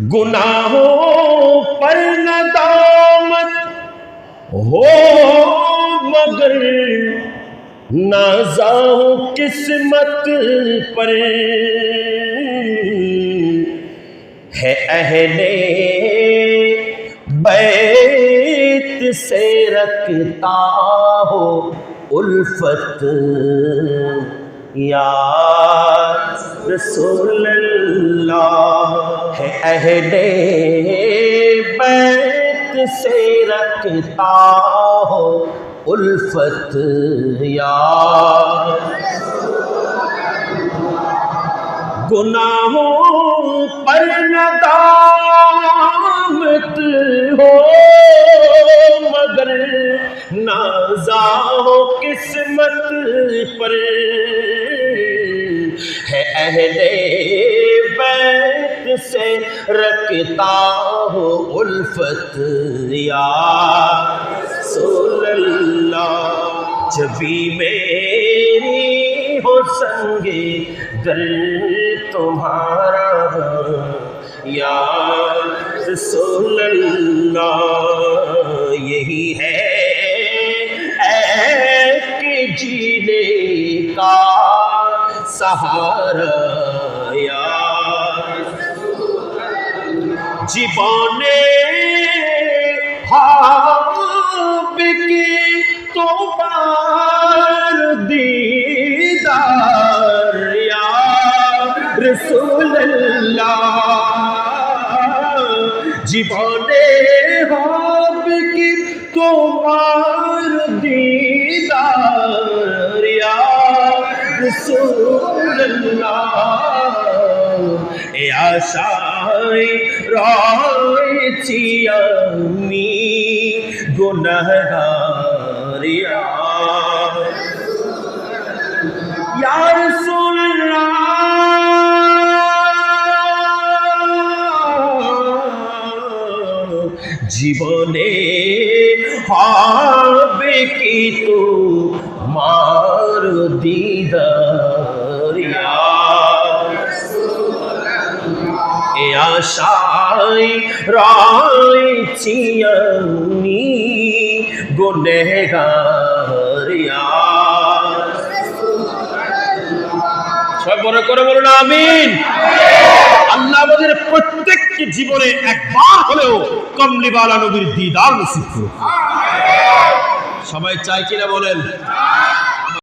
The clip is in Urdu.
گناہوں پر ندامت ہو، مگر نازا ہو قسمت پر ہے اہل بیت سے رکھتا ہو الفت یا رسول اللہ ہے اہل بیت سے رکھتا ہو الفت یا گناہوں پر ندامت ہو، مگر نازا ہو قسمت پر ہے اہل بیت سے رکھتا ہو الفت یا رسول اللہ۔ جبھی میری ہو سنگے دل تمہارا یا رسول اللہ، یہی ہے اے کہ جینے সাহারা জীবনে ভাবকে তোমার দিদার রসুল্লাহ জীবনে ভাবকে তোমার এ রয়েছি আমি রাসূলুল্লাহ জীবনে হবে কি তো মার দিদার? সবাই মনে করে বলুন, আমিন। আল্লাহ আমাদের প্রত্যেককে জীবনে একবার হলেও কমলিবালা নবীর দিদার নসিব সবাই চাই কিনা বলেন?